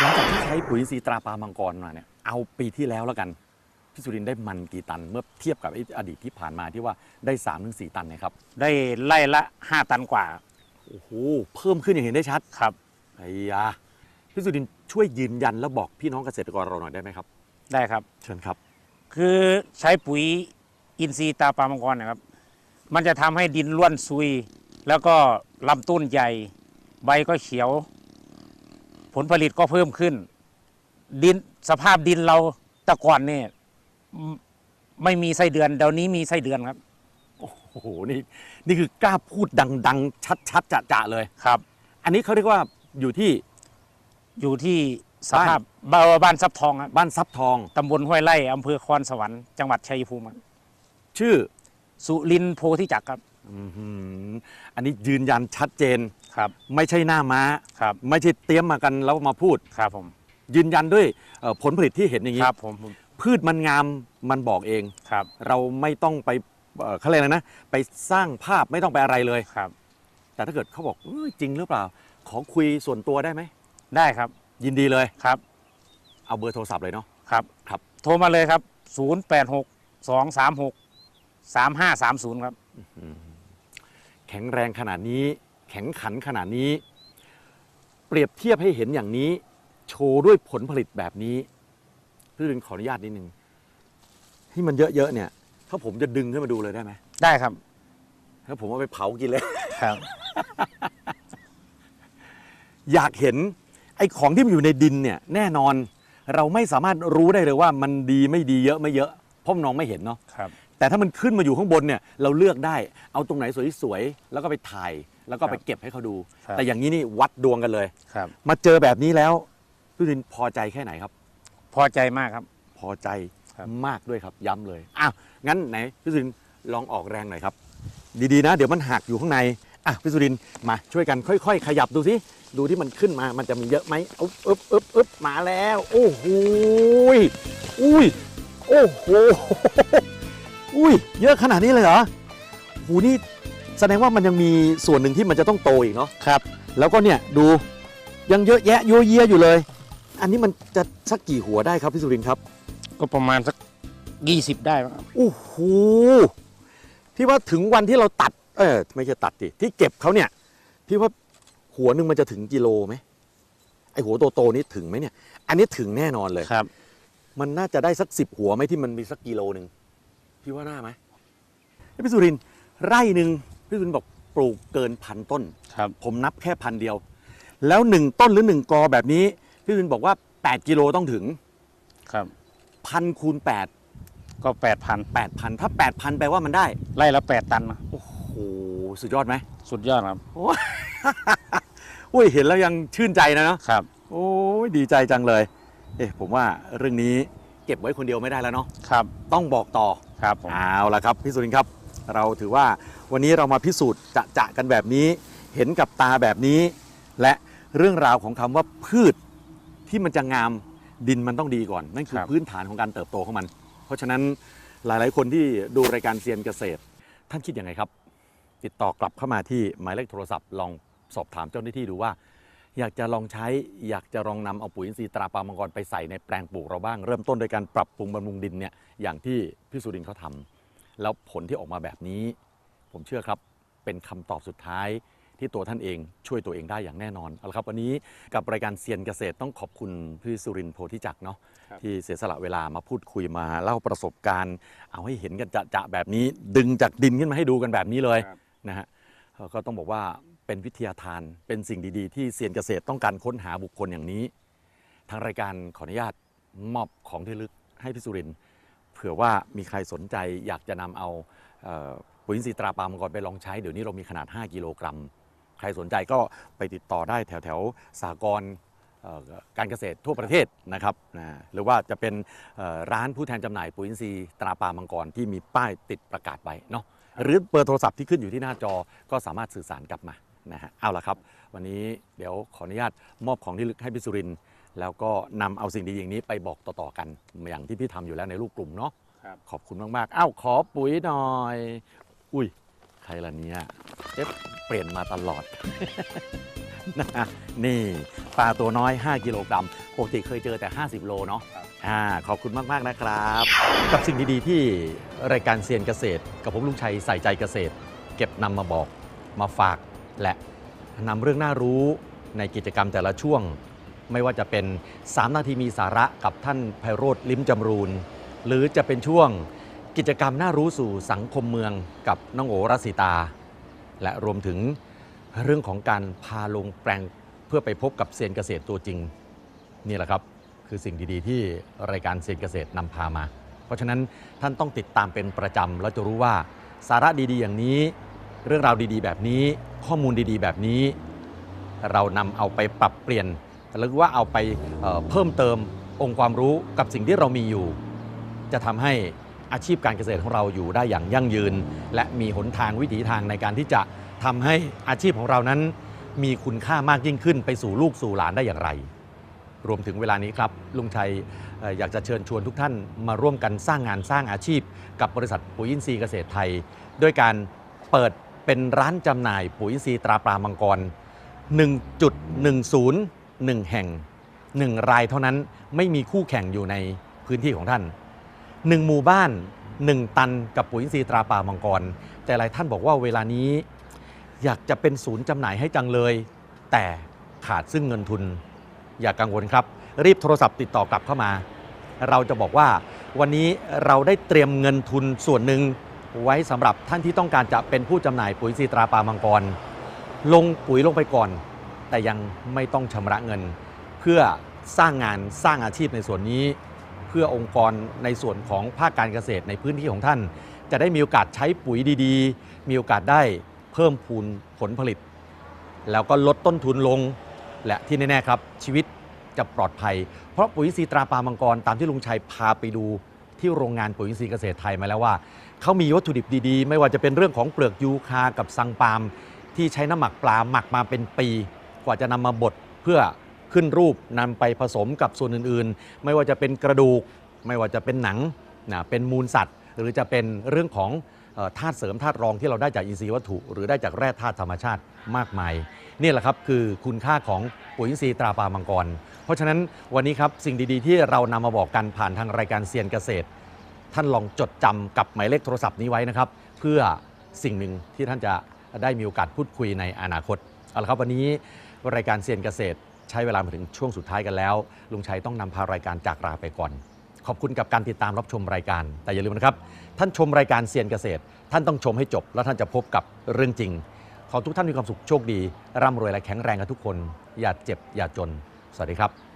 หลังจากที่ใช้ปุ๋ยอินทรีย์ตราปลามังกรมาเนี่ยเอาปีที่แล้วแล้วกันพี่สุรินทร์ได้มันกี่ตัน เมื่อเทียบกับไอ้อดีตที่ผ่านมาที่ว่าได้3าถึงสตันเนะครับได้ไล่ละ 5 ตันกว่าโอ้โหเพิ่มขึ้นอย่างเห็นได้ชัดครับไอ้ยาพี่สุรินทร์ช่วยยืนยันแล้วบอกพี่น้องเกษตรกรเราหน่อยได้ไหมครับ ได้ครับ เชิญครับ คือใช้ปุ๋ยอินทรีย์ตาปลามังกรนะครับ มันจะทำให้ดินร่วนซุย แล้วก็ลำต้นใหญ่ ใบก็เขียวผ ลผลิตก็เพิ่มขึ้น ดินสภาพดินเราแต่ก่อนเนี่ยไม่ไม่มีไส้เดือนเดี๋ยวนี้มีไส้เดือนครับ โอ้โหนี่นี่คือกล้าพูดดัง ๆ ชัดๆจะๆเลย ครับ อันนี้เขาเรียกว่าอยู่ที่ อยู่ที่สภาพบ้านบ้านซับทองครับบ้านซับทอง ตำบลห้วยไร่อำเภอคอนสวรรค์จังหวัดชัยภูมิครับชื่อสุรินทร์โพธิจักรครับ อื้อหืออันนี้ยืนยันชัดเจน ครับไม่ใช่หน้าม้า ครับไม่ใช่เตรียมมากันแล้วมาพูด ครับผมยืนยันด้วยเอ่อผลผลิตที่เห็นอย่างนี้ครับผมผมพืชมันงามมันบอกเอง ครับเราไม่ต้องไปเอ่อเขาเรียกอะไรนะ ไปสร้างภาพไม่ต้องไปอะไรเลย ครับ แต่ถ้าเกิดเขาบอกเอ้ยจริงหรือเปล่า ขอคุยส่วนตัวได้ไหม ได้ครับยินดีเลย ครับเอาเบอร์โทรศัพท์เลยเนาะ ครับ ครับ โทรมาเลยครับ 0 8 6 2 3 6 3 5 3 0 ครับ แข็งแรงขนาดนี้ แข็งขันขนาดนี้ เปรียบเทียบให้เห็นอย่างนี้ โชว์ด้วยผลผลิตแบบนี้พี่ดึงขออนุญาตนิดนึงที่มันเยอะๆเนี่ย ถ้าผมจะดึงขึ้นมาดูเลยได้ไหมได้ครับถ้าผมเอาไปเผากินเลยครับ อยากเห็นไอ้ของที่มันอยู่ในดินเนี่ยแน่นอน เราไม่สามารถรู้ได้เลยว่ามันดีไม่ดีเยอะไม่เยอะเพราะมันมองไม่เห็นเนาะครับ แต่ถ้ามันขึ้นมาอยู่ข้างบนเนี่ยเราเลือกได้เอาตรงไหนสวยๆแล้วก็ไปถ่าย แล้วก็ไปครับเก็บให้เขาดู ครับ แต่อย่างนี้นี่วัดดวงกันเลย ครับ มาเจอแบบนี้แล้วพี่ดินพอใจแค่ไหนครับ พอใจมากครับ พอใจครับ มากด้วยครับย้ำเลยอ้าวงั้นไหนพี่สุรินทร์ลองออกแรงหน่อยครับ ดีๆนะ เดี๋ยวมันหักอยู่ข้างในอะพี่สุรินทร์มาช่วยกันค่อย ๆ ขยับดูสิดูที่มันขึ้นมามันจะมีเยอะไหมอึ๊บอึ๊บอึ๊บอึ๊บมาแล้ว โอ้โหยอุ้ยโอ้โห อุ้ย เยอะขนาดนี้เลยเหรอหูนี่แสดงว่ามันยังมีส่วนหนึ่งที่มันจะต้องโตอีกเนาะครับ แล้วก็เนี่ยดูยังเยอะแยะโยเยอยู่เลย อันนี้มันจะสักกี่หัวได้ครับพี่สุรินทร์ครับก็ประมาณสัก 20 ได้มั้งครับโอ้โหพี่ว่าถึงวันที่เราตัด เออไม่ใช่ตัดดิที่เก็บเขาเนี่ยพี่ว่าหัวหนึ่งมันจะถึงกิโลไหมไอหัวโตๆนี้ถึงไหมเนี่ย อันนี้ถึงแน่นอนเลย ครับ มันน่าจะได้สักสิบหัวไหมที่มันมีสักกิโลหนึ่ง พี่ว่าน่าไหมเอ้ยพี่สุรินทร์ไร่หนึ่งพี่สุรินทร์บอกปลูกเกินพันต้น ครับ ผมนับแค่พันเดียว แล้วหนึ่งต้นหรือหนึ่งกอแบบนี้ พี่วินบอกว่า 8 กิโลต้องถึงครับพันคูณ8 ก็8,000 8,000 ถ้า 8,000 แปลว่ามันได้ไล่ละ8ตันนะโอ้โห สุดยอดไหมสุดยอดครับอุ้ยเห็นแล้วยังชื่นใจนะเนาะครับ โอ้ยดีใจจังเลย เอ๊ะผมว่าเรื่องนี้เก็บไว้คนเดียวไม่ได้แล้วเนาะครับ ต้องบอกต่อ ครับผมเอาละครับพี่สุรินทร์ครับ เราถือว่าวันนี้เรามาพิสูจน์จะจะกันแบบนี้ เห็นกับตาแบบนี้ และเรื่องราวของคำว่าพืชที่มันจะงามดินมันต้องดีก่อน นั่นคือครับ พื้นฐานของการเติบโตของมัน เพราะฉะนั้นหลายๆ คนที่ดูรายการเซียนเกษตร ท่านคิดยังไงครับ ติดต่อกลับเข้ามาที่หมายเลขโทรศัพท์ลองสอบถามเจ้าหน้าที่ดูว่า อยากจะลองใช้อยากจะลองนำเอาปุ๋ยอินทรีย์ตราปลามังกรไปใส่ในแปลงปลูกเราบ้าง เริ่มต้นโดยการปรับปรุงบำรุงดินเนี่ยอย่างที่พี่สุรินทร์เขาทำแล้วผลที่ออกมาแบบนี้ ผมเชื่อครับเป็นคำตอบสุดท้าย ที่ตัวท่านเองช่วยตัวเองได้อย่างแน่นอนเอาละครับวันนี้กับรายการเซียนเกษตรต้องขอบคุณพี่สุรินทร์โพธิจักรเนาะครับ ที่เสียสละเวลามาพูดคุยมาเล่าประสบการณ์ เอาให้เห็นกันจะๆแบบนี้ ดึงจากดินขึ้นมาให้ดูกันแบบนี้เลย ครับ นะฮะเอ่อก็ต้องบอกว่า เป็นวิทยาทาน เป็นสิ่งดีๆ ที่เซียนเกษตรต้องการค้นหาบุคคลอย่างนี้ ทางรายการขออนุญาตมอบของที่ลึกให้พี่สุรินเผื่อว่ามีใครสนใจอยากจะนำเอาเอ่อปุ๋ยอินทรีย์ตราปามังกรไปลองใช้ เดี๋ยวนี้เรามีขนาด 5 กิโลกรัม ใครสนใจก็ไปติดต่อได้แถวแถวสากรการเกษตรทั่วประเทศนะครับนะหรือว่าจะเป็นร้านผู้แทนจำหน่ายปุ๋ยอินทรีย์ตราปามังกรที่มีป้ายติดประกาศไว้เนาะหรือเบอร์โทรศัพท์ที่ขึ้นอยู่ที่หน้าจอก็สามารถสื่อสารกลับมา นะฮะเอาละครับ วันนี้เดี๋ยวขออนุญาตมอบของที่ระลึกให้พี่สุรินทร์แล้วก็นำเอาสิ่งดีอย่างนี้ไปบอกต่อๆกัน อย่างที่พี่ทำอยู่แล้วในรูปกลุ่มเนาะครับ ขอบคุณมากๆอ้าวขอปุ๋ยหน่อย อุ้ยขรล่ะเนี่ยเอ๊ะเปลี่ยนมาตลอด นะนี่ปลาตัวน้อย 5 กิโลกรัมปกติเคยเจอแต่ 50 โลเนาะครับ อ่าขอบคุณมาก ๆ นะครับ กับสิ่งดี ๆ ที่รายการเซียนเกษตร กับผมลุงชัยใส่ใจเกษตร เก็บนำมาบอกมาฝาก และนำเรื่องน่ารู้ในกิจกรรมแต่ละช่วง ไม่ว่าจะเป็น 3 นาทีมีสาระกับท่านไพโรธลิ้มจำรูน หรือจะเป็นช่วงกิจกรรมน่ารู้สู่สังคมเมืองกับน้องโอรัสสิตา และรวมถึงเรื่องของการพาลงแปลงเพื่อไปพบกับเซียนเกษตรตัวจริง นี่แหละครับคือสิ่งดีๆ ที่รายการเซียนเกษตรนำพามา เพราะฉะนั้นท่านต้องติดตามเป็นประจำแล้วจะรู้ว่าสาระดีๆ อย่างนี้ เรื่องราวดีๆ แบบนี้ ข้อมูลดีๆ แบบนี้ เรานำเอาไปปรับเปลี่ยนหรือว่าเอาไปเเพิ่มเติมองค์ความรู้กับสิ่งที่เรามีอยู่ จะทำให้อาชีพการเกษตรของเราอยู่ได้อย่างยั่งยืน และมีหนทางวิถีทางในการที่จะทำให้อาชีพของเรานั้น มีคุณค่ามากยิ่งขึ้นไปสู่ลูกสู่หลานได้อย่างไร รวมถึงเวลานี้ครับลุงชัยเอ่ออยากจะเชิญชวนทุกท่านมาร่วมกันสร้างงานสร้างอาชีพ กับบริษัทปุ๋ยอินทรีย์เกษตรไทย ด้วยการเปิด เป็นร้านจำหน่ายปุ๋ยอินทรีตราปลามังกร 1.10 1 แห่ง 1 รายเท่านั้นไม่มีคู่แข่งอยู่ในพื้นที่ของท่าน 1 หมู่บ้าน 1 ตันกับปุ๋ยอินทรีตราปลามังกร แต่หลายท่านบอกว่าเวลานี้ อยากจะเป็นศูนย์จำหน่ายให้จังเลย แต่ขาดซึ่งเงินทุน อย่ากกังวลครับ รีบโทรศัพท์ติดต่อกลับเข้ามา เราจะบอกว่าวันนี้เราได้เตรียมเงินทุนส่วนหนึ่ง ไว้สำหรับท่านที่ต้องการจะเป็นผู้จำหน่ายปุ๋ยซีตราปลามังกร ลงปุ๋ยลงไปก่อน แต่ยังไม่ต้องชำระเงิน เพื่อสร้างงานสร้างอาชีพในส่วนนี้ เพื่อองค์กรในส่วนของภาคการเกษตรในพื้นที่ของท่าน จะได้มีโอกาสใช้ปุ๋ยดีๆ มีโอกาสได้เพิ่มพูนผลผลิต แล้วก็ลดต้นทุนลงและที่แน่ๆครับชีวิตจะปลอดภัย เพราะปุ๋ยอินทรีตราปลามังกรตามที่ลุงชัยพาไปดูที่โรงงานปุ๋ยอินทรีเกษตรไทยมาแล้วว่า เขามีวัตถุดิบดีๆ ไม่ว่าจะเป็นเรื่องของเปลือกยูคากับซังปาล์มที่ใช้น้ำหมักปลาหมักมาเป็นปี กว่าจะนำมาบดเพื่อขึ้นรูปนำไปผสมกับส่วนอื่นๆ ไม่ว่าจะเป็นกระดูก ไม่ว่าจะเป็นหนังนะเป็นมูลสัตว์ หรือจะเป็นเรื่องของธาตุเสริมธาตุรองที่เราได้จากอินทรีย์วัตถุ หรือได้จากแร่ธาตุธรรมชาติมากมายนี่แหละครับคือคุณค่าของปุ๋ยอินทรีย์ตราปลามังกร เพราะฉะนั้นวันนี้ครับสิ่งดีๆ ที่เรานำมาบอกกันผ่านทางรายการเซียนเกษตร ท่านลองจดจำกับหมายเลขโทรศัพท์นี้ไว้นะครับ เพื่อสิ่งหนึ่งที่ท่านจะได้มีโอกาสพูดคุยในอนาคตเอาละครับวันนี้รายการเซียนเกษตร ใช้เวลามาถึงช่วงสุดท้ายกันแล้ว ลุงชัยต้องนำพารายการจากลาไปก่อน ขอบคุณกับการติดตามรับชมรายการ แต่อย่าลืมนะครับ ท่านชมรายการเซียนเกษตร ท่านต้องชมให้จบ แล้วท่านจะพบกับเรื่องจริง ขอทุกท่านมีความสุขโชคดี ร่ำรวยและแข็งแรงกันทุกคน อย่าเจ็บอย่าจน สวัสดีครับ